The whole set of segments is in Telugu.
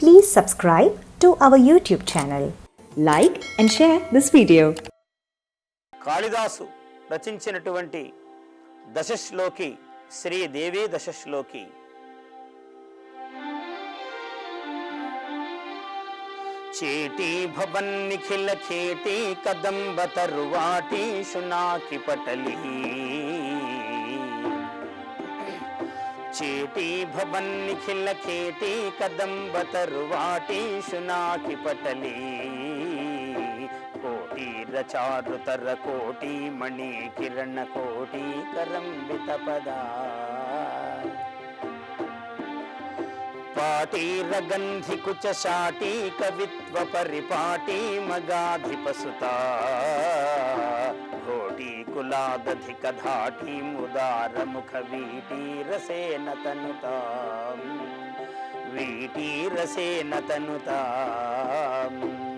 Please subscribe to our YouTube channel. Like and share this video. Kalidasa రచించినటువంటి దశశ్లోకి శ్రీదేవి దశశ్లోకి చేటీ భవన్ నిఖిల ఖేటి కదంబ చేటీ కదంబ తరువాటి శునాకి పటలి కోటి రచారుతర కోటి మణి కిరణ కోటి కరంబిత పదా. పాటీరగంధి కుచ శాటి కవిత్వ పరిపాటి మగాధిపసుత. ఘోటి కులాదధిక ధాటి ముదార ముఖ వీటి రసేన తనుతా వీటి రసేన वीटीरसेन तनुताम्। वीटीरसेन तनुताम्।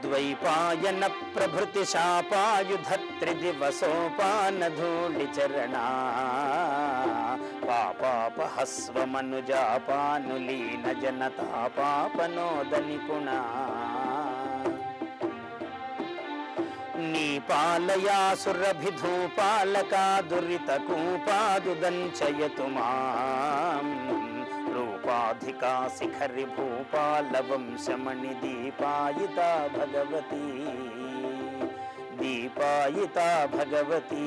द्वैपायनप्रभृतिशापायुधत्रिदिवसोपानधूलिचरणा పాపాపహస్వమనుజాపానులీన జనతా పాపనోద నిపుణా నీ పాలయాసురభిధూపాలకా దురిత మాం రూపాధికా శిఖరి భూపాలవంశమణి దీపాయిత భగవతి దీపాయిత భగవతీ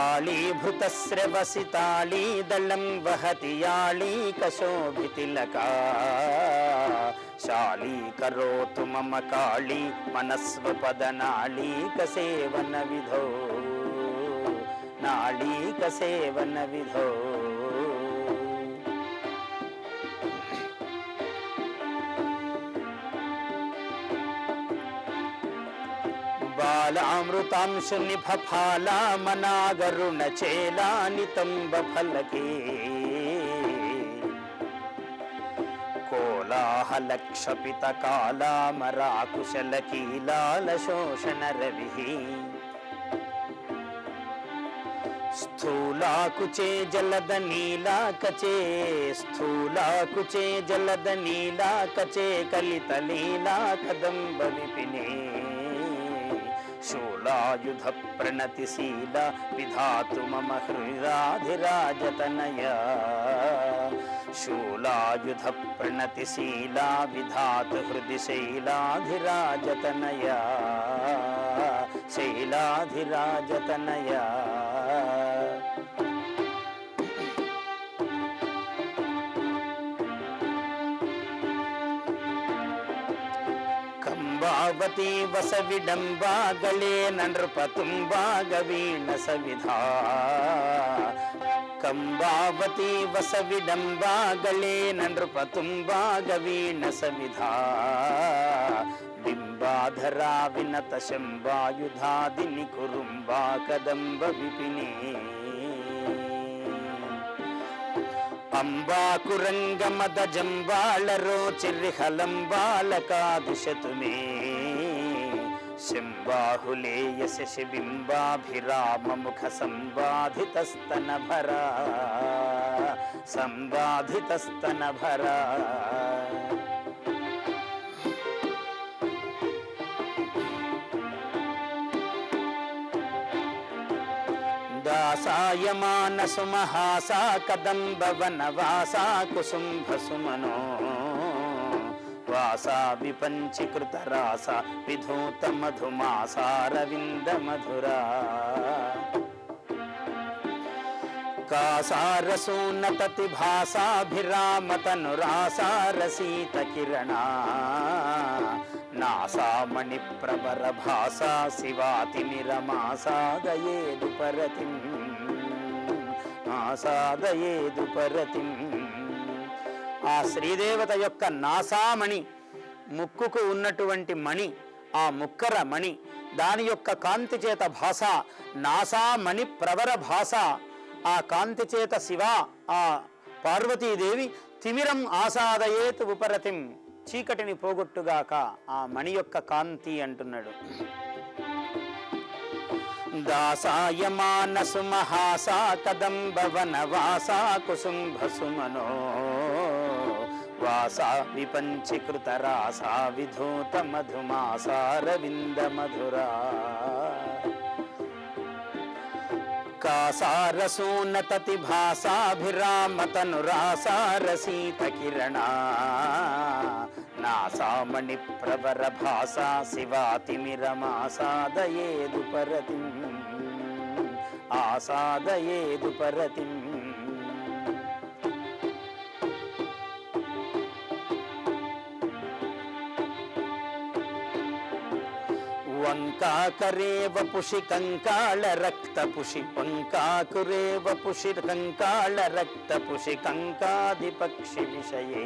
तालीभृतस्रवसितालीदलं वहति यालीकशोभितिलका शाली करोतु मम काली मनस्वपदनालीकसेवनविधौ नालीकसेवनविधौ నిభఫాలా మనాగరుణ చేలానితంబ ఫలకే. కోలాహలక్షపిత కాలామరాకుశల కీలాల శోషణ రవి. స్థూలాకుచే జలద నీలాకచే స్థూలాకుచే జలద నీలాకచే కలిత లీలా కదంబ విపినే. शुलायुधप्रणतिशीला विधातु मम हृदाधिराजतनय। शूलायुधप्रणतिशीला विधातु हृदि शैलाधिराजतनया शैलाधिराजतनया। ಡಿಂಬಾವತಿ ವಸ ವಿಡಂಬಾಗಲೇ ನನ್ರಪ ತುಂಬಾಗ ಸವಿಧಾ ಕಂಬಾವತಿ ವಸ ವಿಡಂಬಾಗಲೇ ನನ್ರಪ ತುಂಬಾಗ ಸವಿಧಾ ಬಿಂಬಾಧರಾ ವಿನತ ಶಂಬಾಯುಧಾದಿ ನಿಕುರುಂಬಾ ಕದಂಬ ವಿಪಿನೇ. అంబాకురంగమద జంబాళరో చిర్హలంబాలకాదిశతు మే శంబాహులేయ శశిబింబాభిరామముఖ సంబాధితస్తన భరా సాయమానసుమహాసా భరా దాసాయమాన కదంబ వనవాసా కుసుంభ వాసా విపంచీకృత రాస విధూత మధుమాసారవింద మధురా కాసారసూన్నతతి భాసాభిరామతనురాసారసీత కిరణా నాసా మణిప్రవర భాసా శివాతిమిరమాసాదయేదు పరతిం నాసాదయేదు పరతిం. ఆ శ్రీదేవత యొక్క నాసామణి ముక్కుకు ఉన్నటువంటి మణి ఆ ముక్కర మణి దాని యొక్క కాంతి చేత భాష నాసామణి ప్రవర భాష ఆ కాంతి చేత శివ ఆ పార్వతీదేవి తిమిరం ఆసాదయేత్ ఉపరతిం. చీకటిని పోగొట్టుగాక ఆ మణి యొక్క కాంతి అంటున్నాడు. దాసాయ మానసు మహాసా కదంబ వనవాసా కుసుంభ సుమనో వాసా విపంచీకృత రాసా విధూత మధుమాసారవింద మధురా. కాసారసూనతతి భాసాభిరామతనురాసారసీత కిరణా నాసామణి ప్రవర భాసా శివాతిమిరమాసాదయేదు పరతిం ఆసాదయేదు పరతిం వంకాకరేవ పుషి కంకాళ రక్త పుషి వంకాకురేవ పుషి కంకాళ రక్త పుషి కంకాది పక్షి విషయే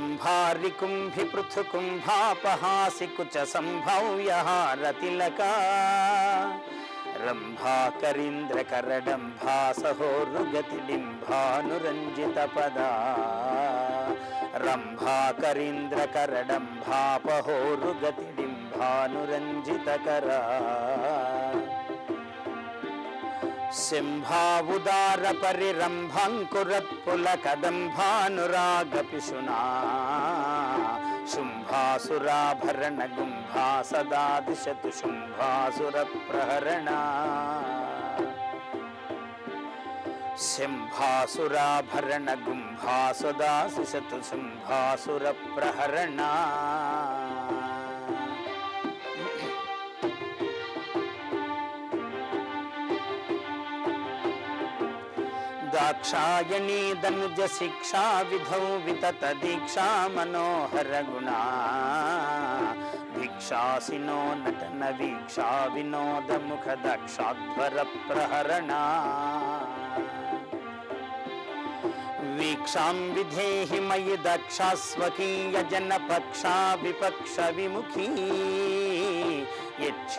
म् भारिकुम्भि पृथुकुम्भापहासि कुचसम्भव्यतिलका रम्भा करीन्द्रकरडम्भासहो रुगतिडिम्भानुरञ्जितपदा रम्भा करीन्द्रकरडम्भापहो रुगतिडिम्भानुरञ्जितकरा सिंभावुदारपरिरम्भं शुम्भासुराभरणगुम्भा सदा दिशतु शुम्भासुरप्रहरणा। सिंहासुराभरणगुम्भा सदा दिशतु शुम्भासुरप्रहरणा। दाक्षायणी दनुज शिक्षा विधौ वितत दीक्षा मनोहरगुणा दीक्षासिनो नीक्षा विनोदमुख दक्षाध्वरप्रहरणा वीक्षां विधेहि मयि दक्षा स्वकीयजनपक्षा विपक्षविमुखी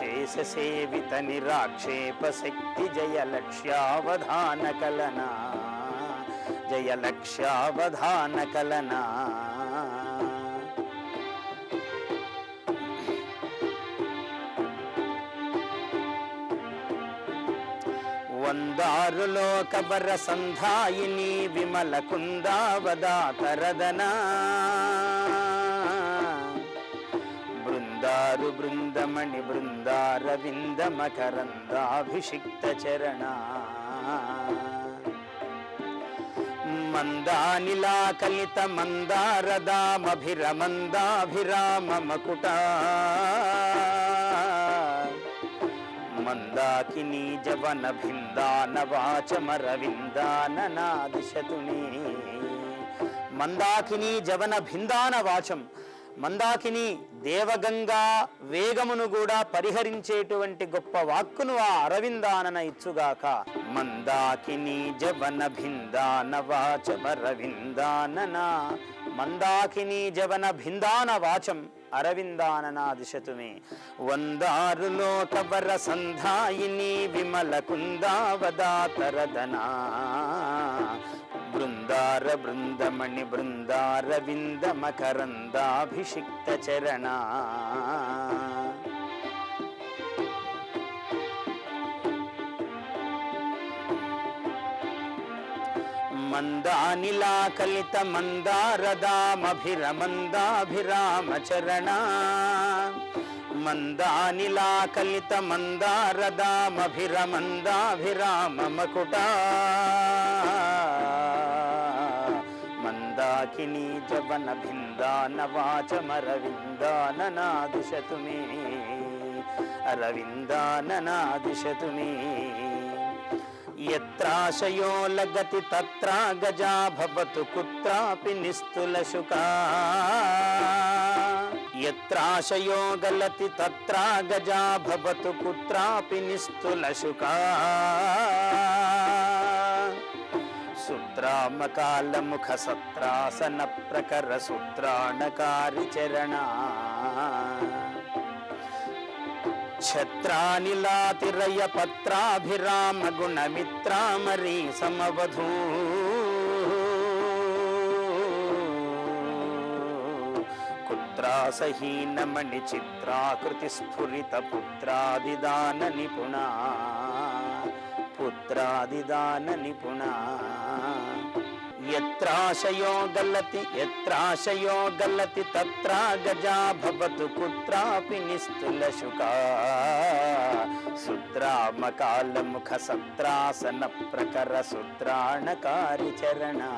గుంభా సేవిత నిరాక్షేప శక్తి జయ లక్ష్యావధాన కలనా. జయ లక్ష్యావధాన కలనా. వందారులోకవర సంధాయిని విమల కుందావదాతరదనా బృందారు బృందమణి బృందారవింద మకరందాభిషిక్త చరణ. మందానిలా కలిత మందారదామభిరమందాభిరామ మకుట. మందాకిని జవన భిందాన వాచమరవిందాన నాదిశతుని. మందాకిని జవన భిందాన వాచం మందాకిని దేవగంగా వేగమును కూడా పరిహరించేటువంటి గొప్ప వాక్కును ఆ అరవిందానన ఇచ్చుగాక. మందాకిని జవన భిందాన వాచమరవిందానన మందాకిని జవన భిందాన వాచం అరవిందాననా దిశతుమే. వందారులోకవర సంధాయిని విమల కుందావదాతరదనా బృందార బృందమణి బృందార వింద మకరందాభిషిక్త చరణ. మందానిలాకలిత మందారదామభిరమందాభిరామ చరణ మందానిలాకలిత మందారదామభిరమందాభిరామ మందారదామభిరమందాభిరామమకుటా. మందాకినీ జవన భిందాన వాచమరవిందాననాదిశతు మే అరవిందాననాదిశతు మే యత్రాశయో లగతి తత్రా గజా భవతు కుత్రాపి నిస్తుల శుకా. యత్రాశయో గలతి తత్రా గజా భవతు కుత్రాపి నిస్తుల శుకా. శుద్రామకాలముఖ సత్రాసన ప్రకర సూత్రాణకారి చరణ. ఛత్రానిలాతిరయ పత్రాభిరామ గుణమిత్రామరీ సమవధూ. కుత్రాసహీనమణి చిత్రాకృతి స్ఫురిత పుత్రాదిదాన నిపుణా. మంత్రాదిదాన నిపుణ ఎత్రాశయో గల్లతి ఎత్రాశయో గల్లతి తత్రా గజా భవతు కుత్రాపి నిస్తుల నిస్తులశుకా శుద్రామకాలముఖ సత్రాసన ప్రకర సూత్రాణకారి చరణా.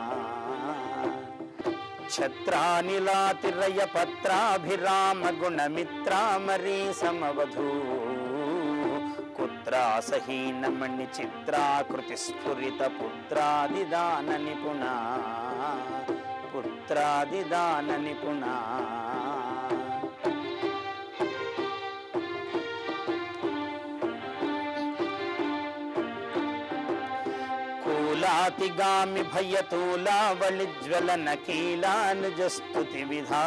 ఛత్రానిలాతిరయ పత్రాభిరామ గుణమిత్రామరీ సమవధూ. కుత్రాసహీనమణి చిత్రాకృతి స్ఫురిత పుత్రాదిదాన నిపుణ. పుత్రాదిదాన నిపుణా. కూలాతిగామి భయతూలావళిజ్వలన కీలానుజస్తుతి విధా.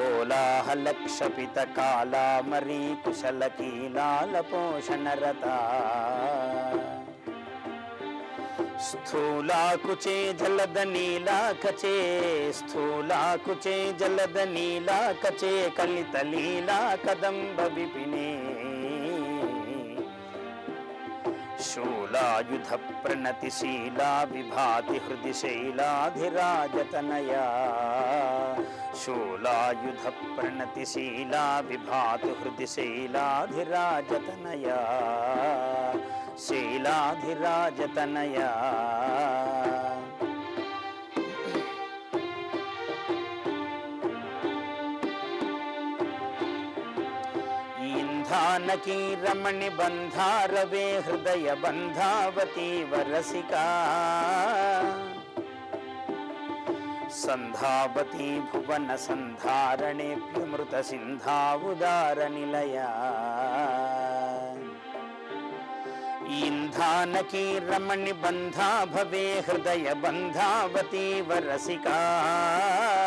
కోలాహలక్షపిత కాలామరీ కుశల కీలాల పోషణరత. స్థూలాకుచే జలద నీలాకచే స్థూలాకుచే జలద నీలాకచే కలిత లీలా కదంబ విపినే. आयुधप्रणतिशीला विभाति हृदि शैलाधिराजतनया शूलायुधप्रणतिशीला विभाति हृदय शैलाधिराजतनया शैलाधिराजतनया। जानकी रमणिबन्धारवे हृदय बन्धावतीव ुवन सन्धारणेभ्यमृतसिन्धावुदार निलया। इन्धानकी रमण्यबन्धा भवे हृदय बन्धावतीव रसिका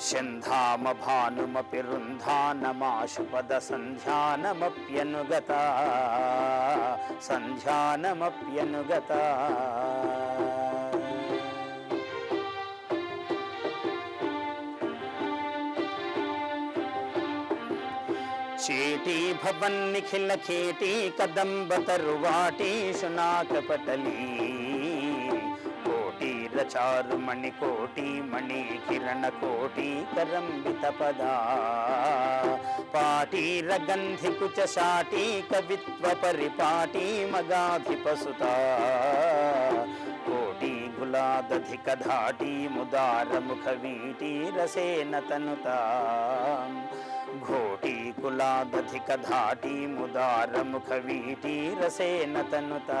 భువన సంధారణేప్యమృత రుంధానమాశుపద సంధ్యానమప్యనుగత సంధ్యానమప్యనుగత సంధ్యానమప్యనుగత చేటీ భవన్నిఖిల ఖేటీ చారు తరువాటీ మణి కోటి మణి కిరణ కోటి కరంబిత పదా. పాటీర గంధి కుచ శాటీ కవిత్వ పరిపాటి మగాధిపసుత. కోటి గులాదధిక ధాటి ముదార ముఖ వీటి రసేన తనుత. ఘోటీ కులాదధిక ధాటి ముదార ముఖ వీటి రసేన తనుతా.